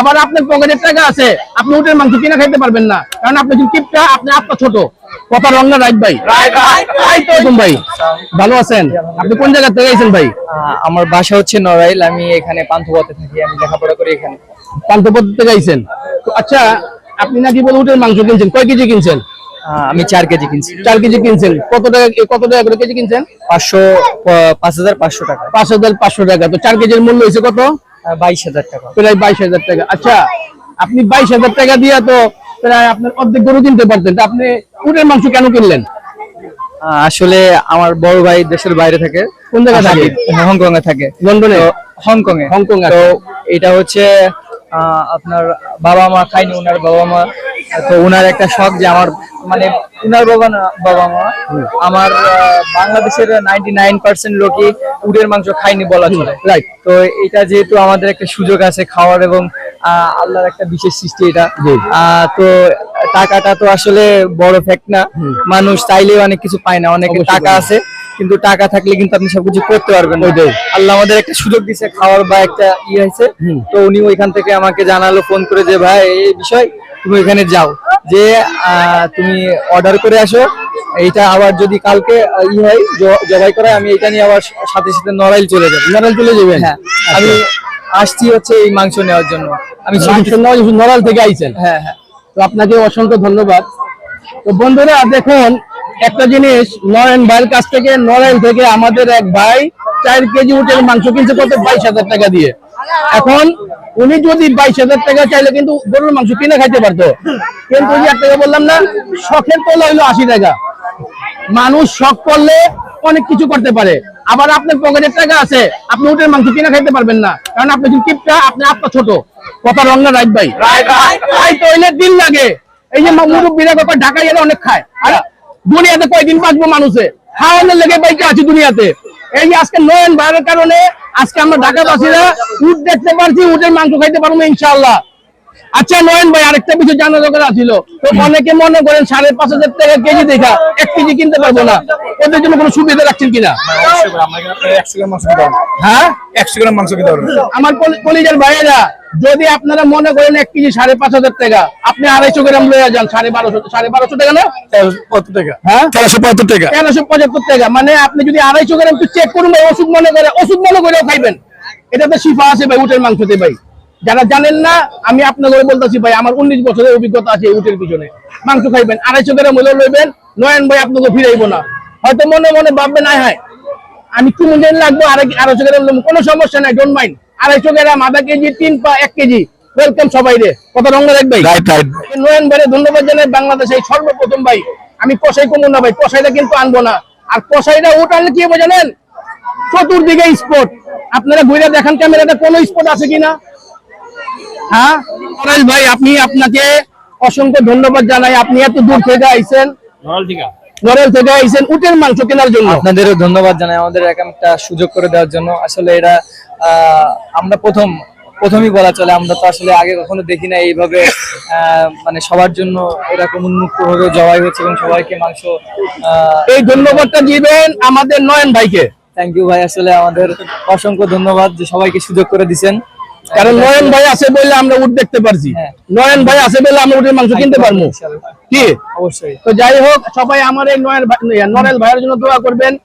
আবার আপনার পকেটে টাকা আছে আপনি উটের মাংস কিনা খাইতে পারবেন না। কারণ আপনি যদি কিপটা আপনি আপনার ছোট। কথা রং না রাইট ভাই? রাইট তো ভাই ভালো আছেন? আপনি কোন জায়গা থেকে আইছেন ভাই? আমার বাসা হচ্ছে নড়াইল আমি এখানে পান্থপথে থাকি আমি লেখাপড়া করি এখানে। পান্থপথ থেকে আইছেন? তো আচ্ছা আপনি নাকি বলে উটের মাংস কিনছেন? কয় কেজি কিনছেন? আমি চার কেজি কিনছি। চার কেজি কিনছেন। কত টাকা কত টাকা করে কেজি কিনছেন? পাঁচশো পাঁচ হাজার পাঁচশো টাকা। পাঁচ হাজার পাঁচশো টাকা। তো চার কেজির মূল্য হয়েছে কত? বাইশ হাজার টাকা। প্রায় বাইশ হাজার টাকা। আচ্ছা আপনি বাইশ হাজার টাকা দিয়ে তো প্রায় আপনার অর্ধেক গরু কিনতে পারতেন। আপনি উটের মাংস কেন কিনলেন? আসলে আমার বড় ভাই দেশের বাইরে থাকে। কোন জায়গায় থাকে? হংকং এ থাকে। লন্ডনে? হংকং এ হংকং তো এটা হচ্ছে আপনার বাবা মা খাইনি ওনার বাবা মা তো ওনার একটা শখ যে আমার মানে উনার বাবা বাবা মা আমার বাংলাদেশের নাইনটি নাইন পার্সেন্ট লোকই উটের মাংস খায়নি বলা চলে। রাইট তো এটা যেহেতু আমাদের একটা সুযোগ আছে খাওয়ার এবং আল্লাহর একটা বিশেষ সৃষ্টি এটা। তো টাকাটা তো আসলে বড় ফ্যাক্ট না। মানুষ চাইলেই অনেক কিছু পায় না অনেক টাকা আছে কিন্তু টাকা থাকলে কিন্তু আপনি সবকিছু করতে পারবেন। আল্লাহ আমাদের একটা সুযোগ দিছে খাওয়ার বা একটা ইয়ে হয়েছে। তো উনি ওইখান থেকে আমাকে জানালো ফোন করে যে ভাই এই বিষয় তুমি ওইখানে যাও। যে তুমি অর্ডার করে আসো এইটা আবার যদি কালকে ই হয় জবাই করে আমি এটা নিয়ে আবার সাথে সাথে নড়াইল চলে যাব। নড়াইল চলে যাবে হ্যাঁ। আমি আসছি হচ্ছে এই মাংস নেওয়ার জন্য। আমি নড়াইল থেকে আইছেন? হ্যাঁ হ্যাঁ। তো আপনাকে অসংখ্য ধন্যবাদ। তো বন্ধুরা দেখুন একটা জিনিস নয়ন ভাইয়ের কাছ থেকে নড়াইল থেকে আমাদের এক ভাই চার কেজি উটের মাংস কিনছে কত? বাইশ হাজার টাকা দিয়ে। এখন উনি যদি বাইশ হাজার টাকা চাইলে কিন্তু গরুর মাংস কিনে খাইতে পারতো। কিন্তু যে একটা বললাম না শখের তোলা হইল আশি টাকা। মানুষ শখ করলে অনেক কিছু করতে পারে। আবার আপনার পকেটে টাকা আছে আপনি উটের মাংস কিনে খাইতে পারবেন না। কারণ আপনি কিপটা আপনি আপনার ছোট। কথা রং না রাইট ভাই? রাইট হইলে দিন লাগে। এই যে মুরব্বীরা কথা ঢাকায় এলে অনেক খায়। আর দুনিয়াতে কয়দিন বাঁচবো মানুষে? খাওয়ানোর লেগে বাইকে আছি দুনিয়াতে। এই আজকে নয়ন বাইরের কারণে আজকে আমরা ঢাকাবাসীরা উঠ দেখতে পারছি, উটের মাংস খাইতে পারব ইনশাআল্লাহ। আচ্ছা নয়ন ভাই, আরেকটা বিষয় জানার দরকার ছিল তো অনেকে মনে করেন সাড়ে পাঁচ হাজার টাকা কেজি দেখা এক কেজি কিনতে পারব না। ওদের জন্য কোনো সুবিধা রাখছেন কিনা? হ্যাঁ? একশো গ্রাম মাংস আমার কলি- কলিজার ভাইয়েরা, যদি আপনারা মনে করেন এক কেজি সাড়ে পাঁচ হাজার টাকা, আপনি আড়াইশো গ্রাম লয়ে যান, সাড়ে বারোশো সাড়ে বারোশো টাকা না? পঁচাত্তর টাকা হ্যাঁ? তেরোশো পঁচাত্তর টাকা। টাকা মানে আপনি যদি আড়াইশো গ্রাম একটু চেক করুন ওষুধ মনে করে, ওষুধ মনে করেও খাইবেন। এটাতে শিফা আছে ভাই, উটের মাংসতে ভাই। যারা জানেন না আমি আপনাদের বলতেছি ভাই আমার উনিশ বছরের অভিজ্ঞতা আছে উটের পিছনে। মাংস খাইবেন আড়াইশো গ্রাম হলেও লইবেন নয়ন ভাই আপনাকে ফিরাইবো না। হয়তো মনে মনে ভাববেন আয় হায় আমি কি মনে লাগবো আড়াইশো গ্রাম লইবো, কোনো সমস্যা নাই ডোন্ট মাইন্ড আড়াইশো গ্রাম আধা কেজি তিন পা এক কেজি ওয়েলকাম সবাই রে। কত রঙ রাখবে? নয়ন ভাইরে ধন্যবাদ জানাই বাংলাদেশে এই সর্বপ্রথম ভাই। আমি কষাই কমু না ভাই কষাইটা কিন্তু আনব না। আর কষাইটা ওটা আনলে কি হবে জানেন? চতুর্দিকে স্পট আপনারা ঘুরে দেখান ক্যামেরাটা কোনো স্পট আছে কিনা? হ্যাঁ? করাইল ভাই আপনি আপনাকে অসংখ্য ধন্যবাদ জানাই। আপনি এত দূর থেকে আইছেন। নরেল থেকে। আইছেন উটের মাংস কেনার জন্য। আপনাদেরও ধন্যবাদ জানাই আমাদের একটা সুযোগ করে দেওয়ার জন্য। আসলে এটা আমরা প্রথম প্রথমই বলা চলে আমরা তো আসলে আগে কখনো দেখি না এইভাবে আহ, মানে সবার জন্য এরকম উন্মুক্ত ভাবে জবাই হচ্ছে এবং সবাইকে মাংস এই ধন্যবাদটা দিবেন আমাদের নয়ন ভাইকে। থ্যাংক ইউ ভাই আসলে আমাদের অসংখ্য ধন্যবাদ যে সবাইকে সুযোগ করে দিছেন। কারণ নয়ন ভাই আছে বললে আমরা উঠ দেখতে পারছি। হ্যাঁ। নয়ন ভাই আছে বলে আমরা উঠের মাংস কিনতে পারব। কি? অবশ্যই। তো যাই হোক সবাই আমার এই নয়ন ভাই- নরেল ভাইয়ের জন্য দোয়া করবেন।